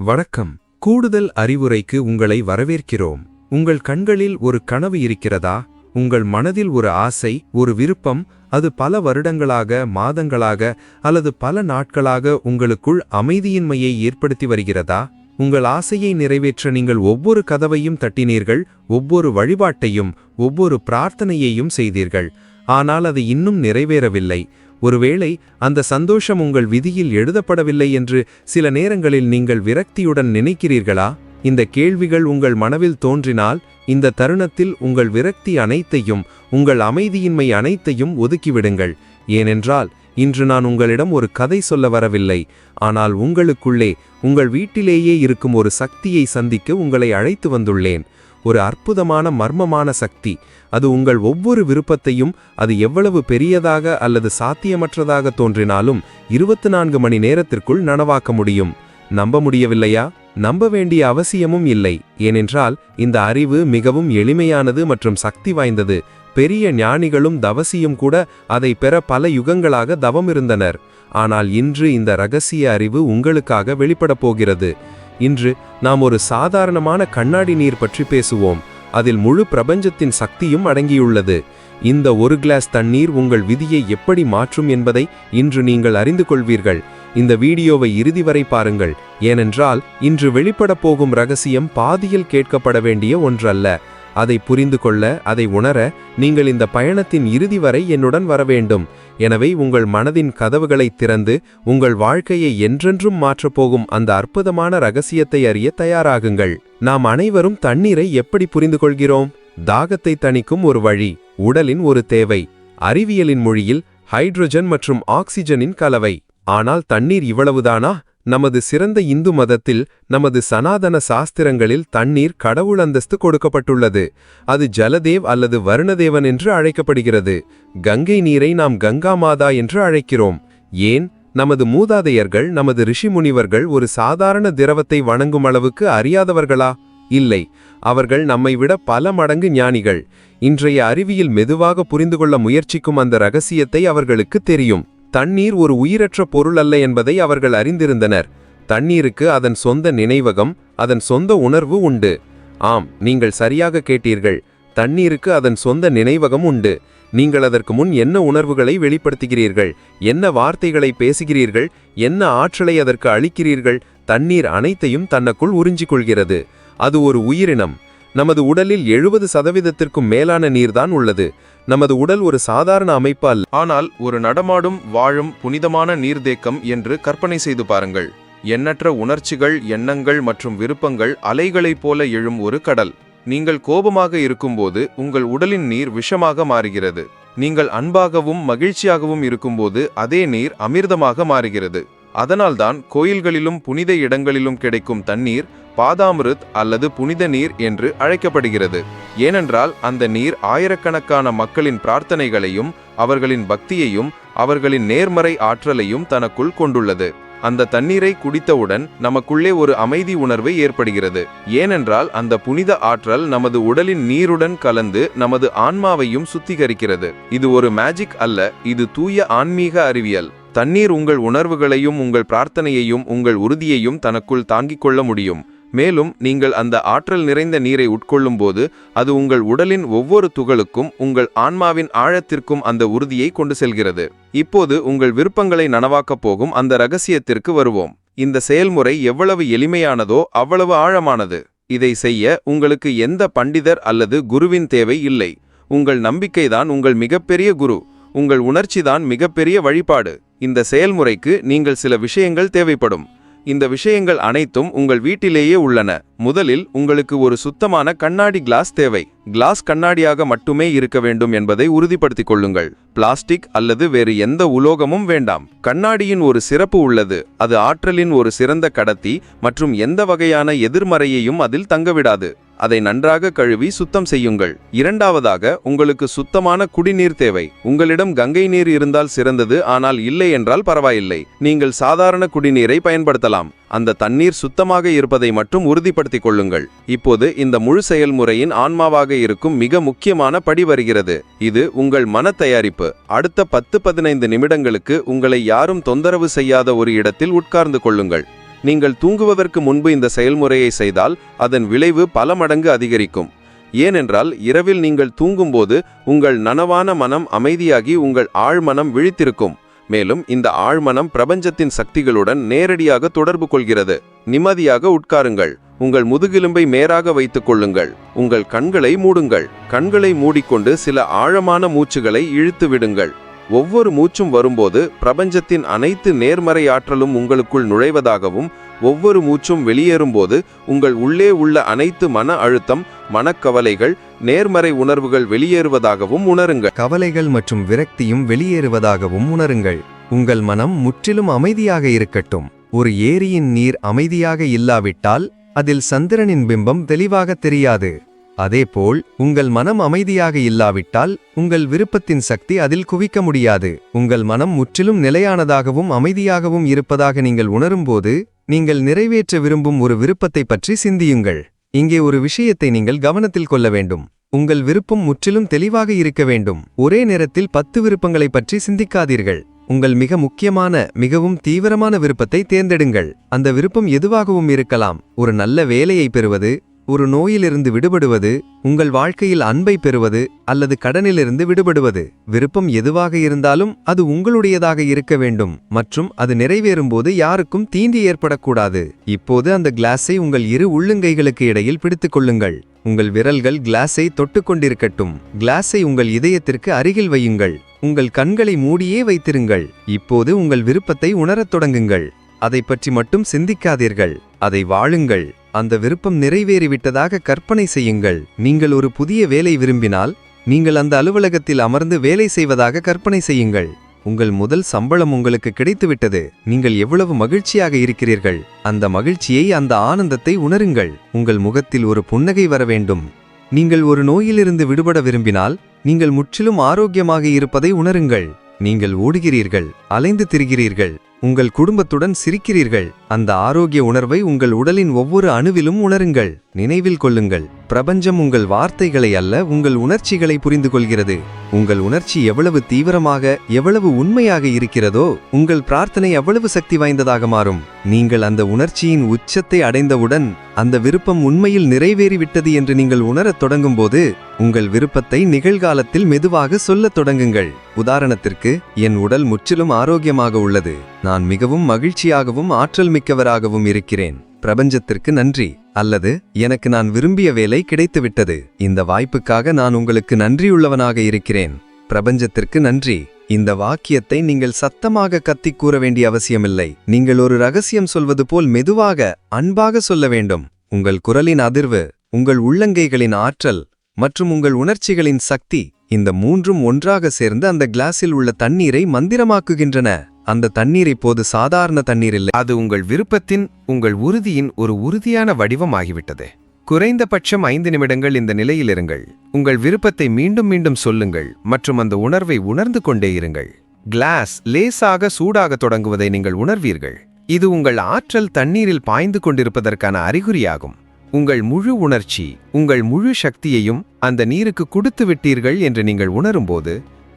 வணக்கம். கூடுதல் அறிவுரைக்கு உங்களை வரவேற்கிறோம். உங்கள் கண்களில் ஒரு கனவு இருக்கிறதா? உங்கள் மனதில் ஒரு ஆசை ஒரு விருப்பம் அது பல வருடங்களாக மாதங்களாக அல்லது பல நாட்களாக உங்களுக்குள் அமைதியின்மையை ஏற்படுத்தி வருகிறதா? உங்கள் ஆசையை நிறைவேற்ற நீங்கள் ஒவ்வொரு கதவையும் தட்டினீர்கள் ஒவ்வொரு வழிபாட்டையும் ஒவ்வொரு பிரார்த்தனையையும் செய்தீர்கள். ஆனால் அது இன்னும் நிறைவேறவில்லை. ஒருவேளை அந்த சந்தோஷம் உங்கள் விதியில் எழுதப்படவில்லை என்று சில நேரங்களில் நீங்கள் விரக்தியுடன் நினைக்கிறீர்களா? இந்த கேள்விகள் உங்கள் மனவில் தோன்றினால் இந்த தருணத்தில் உங்கள் விரக்தி அனைத்தையும் உங்கள் அமைதியின்மை அனைத்தையும் ஒதுக்கிவிடுங்கள். ஏனென்றால் இன்று நான் உங்களிடம் ஒரு கதை சொல்ல வரவில்லை. ஆனால் உங்களுக்குள்ளே உங்கள் வீட்டிலேயே இருக்கும் ஒரு சக்தியை சந்திக்க உங்களை அழைத்து வந்துள்ளேன். ஒரு அற்புதமான மர்மமான சக்தி. அது உங்கள் ஒவ்வொரு விருப்பத்தையும் அது எவ்வளவு பெரியதாக அல்லது சாத்தியமற்றதாக தோன்றினாலும் இருபத்து நான்கு மணி நேரத்திற்குள் நனவாக்க முடியும். நம்ப முடியவில்லையா? நம்ப வேண்டிய அவசியமும் இல்லை. ஏனென்றால் இந்த அறிவு மிகவும் எளிமையானது மற்றும் சக்தி வாய்ந்தது. பெரிய ஞானிகளும் தவசியும் கூட அதை பெற பல யுகங்களாக தவம் இருந்தனர் ஆனால் இன்று இந்த ரகசிய அறிவு உங்களுக்காக வெளிப்படப் போகிறது. இன்று நாம் ஒரு சாதாரணமான கண்ணாடி நீர் பற்றி பேசுவோம். அதில் முழு பிரபஞ்சத்தின் சக்தியும் அடங்கியுள்ளது. இந்த ஒரு கிளாஸ் தண்ணீர் உங்கள் விதியை எப்படி மாற்றும் என்பதை இன்று நீங்கள் அறிந்து கொள்வீர்கள். இந்த வீடியோவை இறுதி வரை பாருங்கள். ஏனென்றால் இன்று வெளிப்படப் போகும் ரகசியம் பாதியில் கேட்கப்பட வேண்டிய ஒன்றல்ல. அதை புரிந்து கொள்ள அதை உணர நீங்கள் இந்த பயணத்தின் இறுதி வரை என்னுடன் வர வேண்டும் எனவே உங்கள் மனதின் கதவுகளை திறந்து உங்கள் வாழ்க்கையை என்றென்றும் மாற்றப்போகும் அந்த அற்புதமான ரகசியத்தை அறிய தயாராகுங்கள். நாம் அனைவரும் தண்ணீரை எப்படி புரிந்து கொள்கிறோம் தாகத்தை தணிக்கும் ஒரு வழி உடலின் ஒரு தேவை. அறிவியலின் மொழியில் ஹைட்ரஜன் மற்றும் ஆக்சிஜனின் கலவை. ஆனால் தண்ணீர் இவ்வளவுதானா? நமது சிறந்த இந்து மதத்தில் நமது சனாதன சாஸ்திரங்களில் தண்ணீர் கடவுள் அந்தஸ்து கொடுக்கப்பட்டுள்ளது. அது ஜலதேவ் அல்லது வருணதேவன் என்று அழைக்கப்படுகிறது. கங்கை நீரை நாம் கங்கா மாதா என்று அழைக்கிறோம். ஏன்? நமது மூதாதையர்கள் நமது ரிஷிமுனிவர்கள் ஒரு சாதாரண திரவத்தை வணங்கும் அளவுக்கு அறியாதவர்களா? இல்லை. அவர்கள் நம்மை விட பல மடங்கு ஞானிகள். இன்றைய அறிவியல் மெதுவாக புரிந்து கொள்ள முயற்சிக்கும் அந்த ரகசியத்தை அவர்களுக்கு தெரியும். தண்ணீர் ஒரு உயிரற்ற பொருள் அல்ல என்பதை அவர்கள் அறிந்திருந்தனர். தண்ணீருக்கு அதன் சொந்த நினைவகம் அதன் சொந்த உணர்வு உண்டு. ஆம் நீங்கள் சரியாக கேட்டீர்கள். தண்ணீருக்கு அதன் சொந்த நினைவகம் உண்டு. நீங்கள் அதற்கு முன் என்ன உணர்வுகளை வெளிப்படுத்துகிறீர்கள்? என்ன வார்த்தைகளை பேசுகிறீர்கள்? என்ன ஆற்றலை அதற்கு அளிக்கிறீர்கள்? தண்ணீர் அனைத்தையும் தன்னக்குள் உறிஞ்சிக் கொள்கிறது அது ஒரு உயிரினம். நமது உடலில் எழுபது சதவீதத்திற்கும் மேலான நீர்தான் உள்ளது. நமது உடல் ஒரு சாதாரண அமைப்பு அல்ல. ஆனால் ஒரு நடமாடும் வாழும் புனிதமான நீர்தேக்கம் என்று கற்பனை செய்து பாருங்கள். எண்ணற்ற உணர்ச்சிகள் எண்ணங்கள் மற்றும் விருப்பங்கள் அலைகளைப் போல எழும் ஒரு கடல். நீங்கள் கோபமாக இருக்கும்போது உங்கள் உடலின் நீர் விஷமாக மாறுகிறது. நீங்கள் அன்பாகவும் மகிழ்ச்சியாகவும் இருக்கும்போது அதே நீர் அமிர்தமாக மாறுகிறது. அதனால்தான் கோயில்களிலும் புனித இடங்களிலும் கிடைக்கும் தண்ணீர் பாதாமிருத் அல்லது புனித நீர் என்று அழைக்கப்படுகிறது. ஏனென்றால் அந்த நீர் ஆயிரக்கணக்கான மக்களின் பிரார்த்தனைகளையும் அவர்களின் பக்தியையும் அவர்களின் நேர்மறை ஆற்றலையும் தனக்குள் கொண்டுள்ளது. அந்த தண்ணீரை குடித்தவுடன் நமக்குள்ளே ஒரு அமைதி உணர்வு ஏற்படுகிறது. ஏனென்றால் அந்த புனித ஆற்றல் நமது உடலின் நீருடன் கலந்து நமது ஆன்மாவையும் சுத்திகரிக்கிறது. இது ஒரு மேஜிக் அல்ல இது தூய ஆன்மீக அறிவியல். தண்ணீர் உங்கள் உணர்வுகளையும் உங்கள் பிரார்த்தனையையும் உங்கள் உறுதியையும் தனக்குள் தாங்கிக் கொள்ள முடியும். மேலும் நீங்கள் அந்த ஆற்றல் நிறைந்த நீரை உட்கொள்ளும் போது அது உங்கள் உடலின் ஒவ்வொரு துகளுக்கும் உங்கள் ஆன்மாவின் ஆழத்திற்கும் அந்த உறுதியை கொண்டு செல்கிறது. இப்போது உங்கள் விருப்பங்களை நனவாக்கப் போகும் அந்த ரகசியத்திற்கு வருவோம். இந்த செயல்முறை எவ்வளவு எளிமையானதோ அவ்வளவு ஆழமானது. இதை செய்ய உங்களுக்கு எந்த பண்டிதர் அல்லது குருவின் தேவை இல்லை. உங்கள் நம்பிக்கைதான் உங்கள் மிகப்பெரிய குரு. உங்கள் உணர்ச்சிதான் மிகப்பெரிய வழிபாடு. இந்த செயல்முறைக்கு நீங்கள் சில விஷயங்கள் தேவைப்படும். இந்த விஷயங்கள் அனைத்தும் உங்கள் வீட்டிலேயே உள்ளன. முதலில் உங்களுக்கு ஒரு சுத்தமான கண்ணாடி கிளாஸ் தேவை. கிளாஸ் கண்ணாடியாக மட்டுமே இருக்க வேண்டும் என்பதை உறுதிப்படுத்திக் கொள்ளுங்கள். பிளாஸ்டிக் அல்லது வேறு எந்த உலோகமும் வேண்டாம். கண்ணாடியின் ஒரு சிறப்பு உள்ளது. அது ஆற்றலின் ஒரு சிறந்த கடத்தி மற்றும் எந்த வகையான எதிர்மறையையும் அதில் தங்கவிடாது. அதை நன்றாக கழுவி சுத்தம் செய்யுங்கள். இரண்டாவதாக உங்களுக்கு சுத்தமான குடிநீர் தேவை. உங்களிடம் கங்கை நீர் இருந்தால் சிறந்தது ஆனால் இல்லை என்றால் பரவாயில்லை. நீங்கள் சாதாரண குடிநீரை பயன்படுத்தலாம். அந்த தண்ணீர் சுத்தமாக இருப்பதை மட்டும் உறுதிப்படுத்திக் கொள்ளுங்கள். இப்போது இந்த முழு செயல்முறையின் ஆன்மாவாக இருக்கும் மிக முக்கியமான படி வருகிறது. இது உங்கள் மன தயாரிப்பு. அடுத்த பத்து பதினைந்து நிமிடங்களுக்கு உங்களை யாரும் தொந்தரவு செய்யாத ஒரு இடத்தில் உட்கார்ந்து கொள்ளுங்கள். நீங்கள் தூங்குவதற்கு முன்பு இந்த செயல்முறையை செய்தால் அதன் விளைவு பல மடங்கு அதிகரிக்கும். ஏனென்றால் இரவில் நீங்கள் தூங்கும்போது உங்கள் நனவான மனம் அமைதியாகி உங்கள் ஆழ்மனம் விழித்திருக்கும். மேலும் இந்த ஆழ்மனம் பிரபஞ்சத்தின் சக்திகளுடன் நேரடியாக தொடர்பு கொள்கிறது. நிம்மதியாக உட்காருங்கள். உங்கள் முதுகெலும்பை மேராக வைத்துக் கொள்ளுங்கள். உங்கள் கண்களை மூடுங்கள். கண்களை மூடிக்கொண்டு சில ஆழமான மூச்சுகளை இழுத்து விடுங்கள். ஒவ்வொரு மூச்சும் வரும்போது பிரபஞ்சத்தின் அனைத்து நேர்மறை ஆற்றலும் உங்களுக்குள் நுழைவதாகவும் ஒவ்வொரு மூச்சும் வெளியேறும்போது உங்கள் உள்ளே உள்ள அனைத்து மன அழுத்தம் மனக்கவலைகள் நேர்மறை உணர்வுகள் வெளியேறுவதாகவும் உணருங்கள். கவலைகள் மற்றும் விரக்தியும் வெளியேறுவதாகவும் உணருங்கள். உங்கள் மனம் முற்றிலும் அமைதியாக இருக்கட்டும். ஒரு ஏரியின் நீர் அமைதியாக இல்லாவிட்டால் அதில் சந்திரனின் பிம்பம் தெளிவாக தெரியாது. அதேபோல் உங்கள் மனம் அமைதியாக இல்லாவிட்டால் உங்கள் விருப்பத்தின் சக்தி அதில் குவிக்க முடியாது. உங்கள் மனம் முற்றிலும் நிலையானதாகவும் அமைதியாகவும் இருப்பதாக நீங்கள் உணரும்போது நீங்கள் நிறைவேற்ற விரும்பும் ஒரு விருப்பத்தை பற்றி சிந்தியுங்கள். இங்கே ஒரு விஷயத்தை நீங்கள் கவனத்தில் கொள்ள வேண்டும். உங்கள் விருப்பம் முற்றிலும் தெளிவாக இருக்க வேண்டும். ஒரே நேரத்தில் பத்து விருப்பங்களைப் பற்றி சிந்திக்காதீர்கள். உங்கள் மிக முக்கியமான மிகவும் தீவிரமான விருப்பத்தை தேர்ந்தெடுங்கள். அந்த விருப்பம் எதுவாகவும் இருக்கலாம். ஒரு நல்ல வேலையை பெறுவது ஒரு நோயிலிருந்து விடுபடுவது உங்கள் வாழ்க்கையில் அன்பை பெறுவது அல்லது கடனிலிருந்து விடுபடுவது. விருப்பம் எதுவாக இருந்தாலும் அது உங்களுடையதாக இருக்க வேண்டும் மற்றும் அது நிறைவேறும்போது யாருக்கும் தீண்டி ஏற்படக்கூடாது. இப்போது அந்த கிளாஸை உங்கள் இரு உள்ளங்கைகளுக்கு இடையில் பிடித்துக் கொள்ளுங்கள். உங்கள் விரல்கள் கிளாஸை தொட்டுக்கொண்டிருக்கட்டும் கிளாஸை உங்கள் இதயத்திற்கு அருகில் வையுங்கள். உங்கள் கண்களை மூடியே வைத்திருங்கள். இப்போது உங்கள் விருப்பத்தை உணரத் தொடங்குங்கள். அதை பற்றி மட்டும் சிந்திக்காதீர்கள். அதை வாழுங்கள். அந்த விருப்பம் நிறைவேறிவிட்டதாக கற்பனை செய்யுங்கள். நீங்கள் ஒரு புதிய வேலை விரும்பினால் நீங்கள் அந்த அலுவலகத்தில் அமர்ந்து வேலை செய்வதாக கற்பனை செய்யுங்கள். உங்கள் முதல் சம்பளம் உங்களுக்கு கிடைத்துவிட்டது. நீங்கள் எவ்வளவு மகிழ்ச்சியாக இருக்கிறீர்கள். அந்த மகிழ்ச்சியை அந்த ஆனந்தத்தை உணருங்கள். உங்கள் முகத்தில் ஒரு புன்னகை வர வேண்டும். நீங்கள் ஒரு நோயிலிருந்து விடுபட விரும்பினால் நீங்கள் முற்றிலும் ஆரோக்கியமாக இருப்பதை உணருங்கள். நீங்கள் ஓடுகிறீர்கள் அலைந்து திரிகிறீர்கள். உங்கள் குடும்பத்துடன் சிரிக்கிறீர்கள். அந்த ஆரோக்கிய உணர்வை உங்கள் உடலின் ஒவ்வொரு அணுவிலும் உணருங்கள். நினைவில் கொள்ளுங்கள். பிரபஞ்சம் உங்கள் வார்த்தைகளை அல்ல உங்கள் உணர்ச்சிகளை புரிந்து கொள்கிறது உங்கள் உணர்ச்சி எவ்வளவு தீவிரமாக எவ்வளவு உண்மையாக இருக்கிறதோ உங்கள் பிரார்த்தனை அவ்வளவு சக்தி வாய்ந்ததாக மாறும். நீங்கள் அந்த உணர்ச்சியின் உச்சத்தை அடைந்தவுடன் அந்த விருப்பம் உண்மையில் நிறைவேறிவிட்டது என்று நீங்கள் உணரத் தொடங்கும்போது உங்கள் விருப்பத்தை நிகழ்காலத்தில் மெதுவாக சொல்லத் தொடங்குங்கள். உதாரணத்திற்கு என் உடல் முற்றிலும் ஆரோக்கியமாக உள்ளது. நான் மிகவும் மகிழ்ச்சியாகவும் ஆற்றல் மிக்கவராகவும் இருக்கிறேன். பிரபஞ்சத்திற்கு நன்றி. அல்லது எனக்கு நான் விரும்பிய வேலை கிடைத்துவிட்டது. இந்த வாய்ப்புக்காக நான் உங்களுக்கு நன்றியுள்ளவனாக இருக்கிறேன். பிரபஞ்சத்திற்கு நன்றி. இந்த வாக்கியத்தை நீங்கள் சத்தமாக கத்திக் கூற வேண்டிய அவசியமில்லை. நீங்கள் ஒரு ரகசியம் சொல்வது போல் மெதுவாக அன்பாக சொல்ல வேண்டும். உங்கள் குரலின் அதிர்வு உங்கள் உள்ளங்கைகளின் ஆற்றல் மற்றும் உங்கள் உணர்ச்சிகளின் சக்தி இந்த மூன்றும் ஒன்றாக சேர்ந்து அந்த கிளாஸில் உள்ள தண்ணீரை மந்திரமாக்குகின்றன. அந்த தண்ணீர் இப்போது சாதாரண தண்ணீர் இல்லை. அது உங்கள் விருப்பத்தின் உங்கள் உறுதியின் ஒரு உறுதியான வடிவமாகிவிட்டது. குறைந்தபட்சம் ஐந்து நிமிடங்கள் இந்த நிலையில் இருங்கள். உங்கள் விருப்பத்தை மீண்டும் மீண்டும் சொல்லுங்கள் மற்றும் அந்த உணர்வை உணர்ந்து கொண்டே இருங்கள். கிளாஸ் லேசாக சூடாக தொடங்குவதை நீங்கள் உணர்வீர்கள். இது உங்கள் ஆற்றல் தண்ணீரில் பாய்ந்து கொண்டிருப்பதற்கான அறிகுறியாகும். உங்கள் முழு உணர்ச்சி உங்கள் முழு சக்தியையும் அந்த நீருக்கு கொடுத்து விட்டீர்கள் என்று நீங்கள் உணரும்போது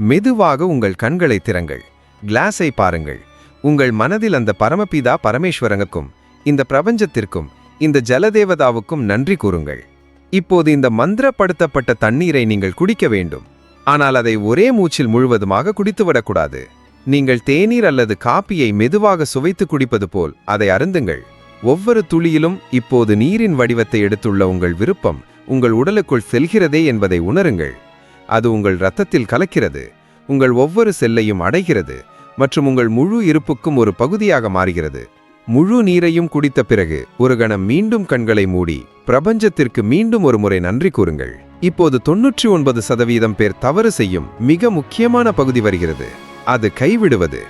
மெதுவாக உங்கள் கண்களை திறங்கள். கிளாஸை பாருங்கள். உங்கள் மனதில் அந்த பரமபிதா பரமேஸ்வரனுக்கும் இந்த பிரபஞ்சத்திற்கும் இந்த ஜலதேவதாவுக்கும் நன்றி கூறுங்கள். இப்போது இந்த மந்திரப்படுத்தப்பட்ட தண்ணீரை நீங்கள் குடிக்க வேண்டும். ஆனால் அதை ஒரே மூச்சில் முழுவதுமாக குடித்துவிடக்கூடாது நீங்கள் தேநீர் அல்லது காப்பியை மெதுவாக சுவைத்து குடிப்பது போல் அதை அருந்துங்கள். ஒவ்வொரு துளியிலும் இப்போது நீரின் வடிவத்தை எடுத்துள்ள உங்கள் விருப்பம் உங்கள் உடலுக்குள் செல்கிறதே என்பதை உணருங்கள். அது உங்கள் இரத்தத்தில் கலக்கிறது. உங்கள் ஒவ்வொரு செல்லையும் அடைகிறது. மற்றும் உங்கள் முழு இருப்புக்கும் ஒரு பகுதியாக மாறுகிறது. முழு நீரையும் குடித்த பிறகு ஒரு கணம் மீண்டும் கண்களை மூடி பிரபஞ்சத்திற்கு மீண்டும் ஒரு முறை நன்றி கூறுங்கள். இப்போது தொன்னூற்றி ஒன்பது சதவீதம் பேர் தவறு செய்யும் மிக முக்கியமான பகுதி வருகிறது. அது கைவிடுவது.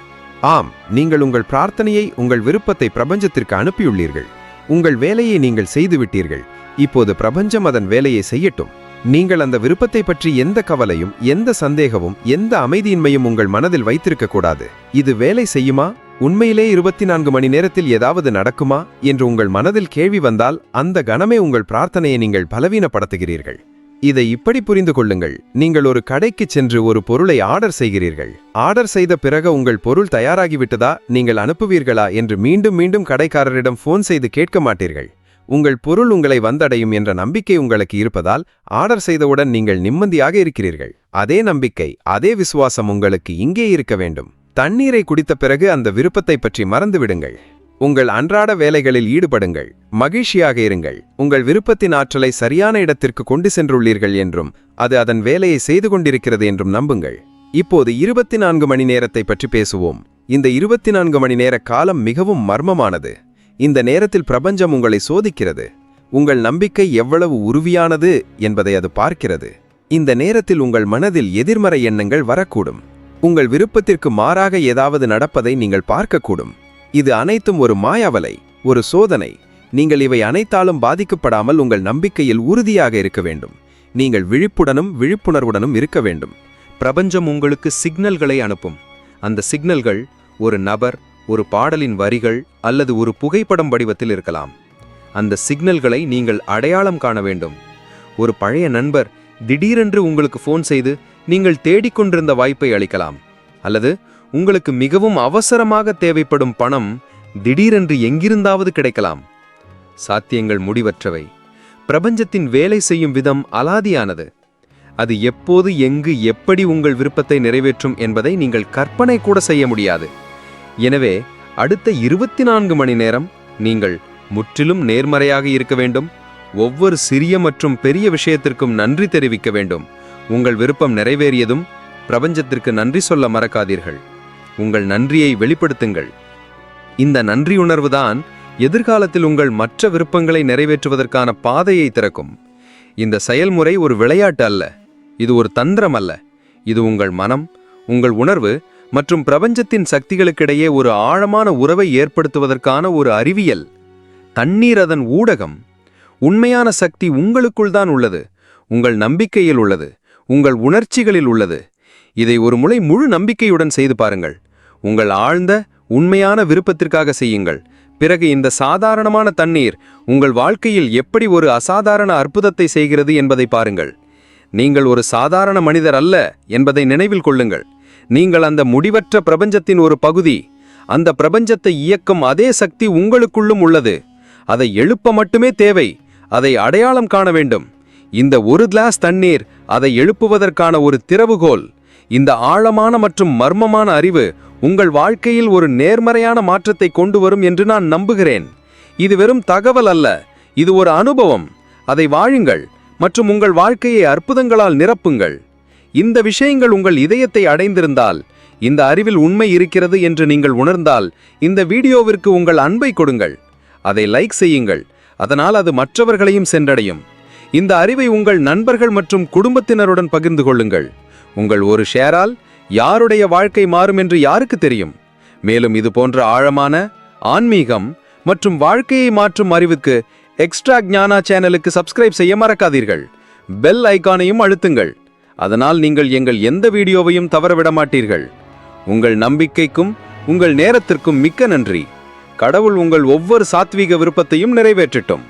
ஆம் நீங்கள் உங்கள் பிரார்த்தனையை உங்கள் விருப்பத்தை பிரபஞ்சத்திற்கு அனுப்பியுள்ளீர்கள். உங்கள் வேலையை நீங்கள் செய்துவிட்டீர்கள். இப்போது பிரபஞ்சம் அதன் வேலையை செய்யட்டும். நீங்கள் அந்த விருப்பத்தை பற்றி எந்த கவலையும் எந்த சந்தேகமும் எந்த அமைதியின்மையும் உங்கள் மனதில் வைத்திருக்க கூடாது இது வேலை செய்யுமா? உண்மையிலே இருபத்தி நான்கு மணி நேரத்தில் ஏதாவது நடக்குமா? என்று உங்கள் மனதில் கேள்வி வந்தால் அந்த கணமே உங்கள் பிரார்த்தனையை நீங்கள் பலவீனப்படுத்துகிறீர்கள். இதை இப்படி புரிந்து கொள்ளுங்கள். நீங்கள் ஒரு கடைக்கு சென்று ஒரு பொருளை ஆர்டர் செய்கிறீர்கள். ஆர்டர் செய்த பிறகு உங்கள் பொருள் தயாராகிவிட்டதா? நீங்கள் அனுப்புவீர்களா? என்று மீண்டும் மீண்டும் கடைக்காரரிடம் ஃபோன் செய்து கேட்க மாட்டீர்கள். உங்கள் பொருள் உங்களை வந்தடையும் என்ற நம்பிக்கை உங்களுக்கு இருப்பதால் ஆர்டர் செய்தவுடன் நீங்கள் நிம்மதியாக இருக்கிறீர்கள். அதே நம்பிக்கை அதே விசுவாசம் உங்களுக்கு இங்கே இருக்க வேண்டும். தண்ணீரை குடித்த பிறகு அந்த விருப்பத்தை பற்றி மறந்துவிடுங்கள். உங்கள் அன்றாட வேலைகளில் ஈடுபடுங்கள். மகிழ்ச்சியாக இருங்கள். உங்கள் விருப்பத்தின் ஆற்றலை சரியான இடத்திற்கு கொண்டு சென்றுள்ளீர்கள் என்றும் அது அதன் வேலையை செய்து கொண்டிருக்கிறது என்றும் நம்புங்கள். இப்போது இருபத்தி நான்கு மணி நேரத்தை பற்றி பேசுவோம். இந்த இருபத்தி நான்கு மணி நேர காலம் மிகவும் மர்மமானது. இந்த நேரத்தில் பிரபஞ்சம் உங்களை சோதிக்கிறது. உங்கள் நம்பிக்கை எவ்வளவு உறுதியானது என்பதை அது பார்க்கிறது. இந்த நேரத்தில் உங்கள் மனதில் எதிர்மறை எண்ணங்கள் வரக்கூடும். உங்கள் விருப்பத்திற்கு மாறாக ஏதாவது நடப்பதை நீங்கள் பார்க்கக்கூடும். இது அனைத்தும் ஒரு மாயாவலை ஒரு சோதனை. நீங்கள் இவை அனைத்தாலும் பாதிக்கப்படாமல் உங்கள் நம்பிக்கையில் உறுதியாக இருக்க வேண்டும். நீங்கள் விழிப்புடனும் விழிப்புணர்வுடனும் இருக்க வேண்டும். பிரபஞ்சம் உங்களுக்கு சிக்னல்களை அனுப்பும். அந்த சிக்னல்கள் ஒரு நபர் ஒரு பாடலின் வரிகள் அல்லது ஒரு புகைப்படம் வடிவத்தில் இருக்கலாம். அந்த சிக்னல்களை நீங்கள் அடையாளம் காண வேண்டும். ஒரு பழைய நண்பர் திடீரென்று உங்களுக்கு ஃபோன் செய்து நீங்கள் தேடிக்கொண்டிருந்த வாய்ப்பை அளிக்கலாம். அல்லது உங்களுக்கு மிகவும் அவசரமாக தேவைப்படும் பணம் திடீரென்று எங்கிருந்தாவது கிடைக்கலாம். சாத்தியங்கள் முடிவற்றவை. பிரபஞ்சத்தின் வேலை செய்யும் விதம் அலாதியானது. அது எப்போது எங்கு எப்படி உங்கள் விருப்பத்தை நிறைவேற்றும் என்பதை நீங்கள் கற்பனை கூட செய்ய முடியாது. எனவே அடுத்த இருபத்தி நான்கு மணி நேரம் நீங்கள் முற்றிலும் நேர்மறையாக இருக்க வேண்டும். ஒவ்வொரு சிறிய மற்றும் பெரிய விஷயத்திற்கும் நன்றி தெரிவிக்க வேண்டும். உங்கள் விருப்பம் நிறைவேறியதும் பிரபஞ்சத்திற்கு நன்றி சொல்ல மறக்காதீர்கள். உங்கள் நன்றியை வெளிப்படுத்துங்கள். இந்த நன்றி உணர்வுதான் எதிர்காலத்தில் உங்கள் மற்ற விருப்பங்களை நிறைவேற்றுவதற்கான பாதையை திறக்கும். இந்த செயல்முறை ஒரு விளையாட்டு அல்ல. இது ஒரு தந்திரம் அல்ல. இது உங்கள் மனம் உங்கள் உணர்வு மற்றும் பிரபஞ்சத்தின் சக்திகளுக்கிடையே ஒரு ஆழமான உறவை ஏற்படுத்துவதற்கான ஒரு அறிவியல். தண்ணீர் அதன் ஊடகம். உண்மையான சக்தி உங்களுக்குள் தான் உள்ளது. உங்கள் நம்பிக்கையில் உள்ளது. உங்கள் உணர்ச்சிகளில் உள்ளது. இதை ஒரு முறை முழு நம்பிக்கையுடன் செய்து பாருங்கள். உங்கள் ஆழ்ந்த உண்மையான விருப்பத்திற்காக செய்யுங்கள். பிறகு இந்த சாதாரணமான தண்ணீர் உங்கள் வாழ்க்கையில் எப்படி ஒரு அசாதாரண அற்புதத்தை செய்கிறது என்பதை பாருங்கள். நீங்கள் ஒரு சாதாரண மனிதர் அல்ல என்பதை நினைவில் கொள்ளுங்கள். நீங்கள் அந்த முடிவற்ற பிரபஞ்சத்தின் ஒரு பகுதி. அந்த பிரபஞ்சத்தை இயக்கும் அதே சக்தி உங்களுக்குள்ளும் உள்ளது. அதை எழுப்ப மட்டுமே தேவை. அதை அடையாளம் காண வேண்டும். இந்த ஒரு கிளாஸ் தண்ணீர் அதை எழுப்புவதற்கான ஒரு திறவுகோல். இந்த ஆழமான மற்றும் மர்மமான அறிவு உங்கள் வாழ்க்கையில் ஒரு நேர்மறையான மாற்றத்தை கொண்டு வரும் என்று நான் நம்புகிறேன். இது வெறும் தகவல் அல்ல. இது ஒரு அனுபவம். அதை வாழுங்கள் மற்றும் உங்கள் வாழ்க்கையை அற்புதங்களால் நிரப்புங்கள். இந்த விஷயங்கள் உங்கள் இதயத்தை அடைந்திருந்தால் இந்த அறிவில் உண்மை இருக்கிறது என்று நீங்கள் உணர்ந்தால் இந்த வீடியோவிற்கு உங்கள் அன்பை கொடுங்கள். அதை லைக் செய்யுங்கள். அதனால் அது மற்றவர்களையும் சென்றடையும். இந்த அறிவை உங்கள் நண்பர்கள் மற்றும் குடும்பத்தினருடன் பகிர்ந்து கொள்ளுங்கள். உங்கள் ஒரு ஷேரால் யாருடைய வாழ்க்கை மாறும் என்று யாருக்கு தெரியும்? மேலும் இது போன்ற ஆழமான ஆன்மீகம் மற்றும் வாழ்க்கையை மாற்றும் அறிவுக்கு எக்ஸ்ட்ரா ஞானா சேனலுக்கு சப்ஸ்கிரைப் செய்ய மறக்காதீர்கள். பெல் ஐகானையும் அழுத்துங்கள். அதனால் நீங்கள் எங்கள் எந்த வீடியோவையும் தவறவிட மாட்டீர்கள் உங்கள் நம்பிக்கைக்கும் உங்கள் நேரத்திற்கும் மிக்க நன்றி. கடவுள் உங்கள் ஒவ்வொரு சாத்வீக விருப்பத்தையும் நிறைவேற்றட்டும்.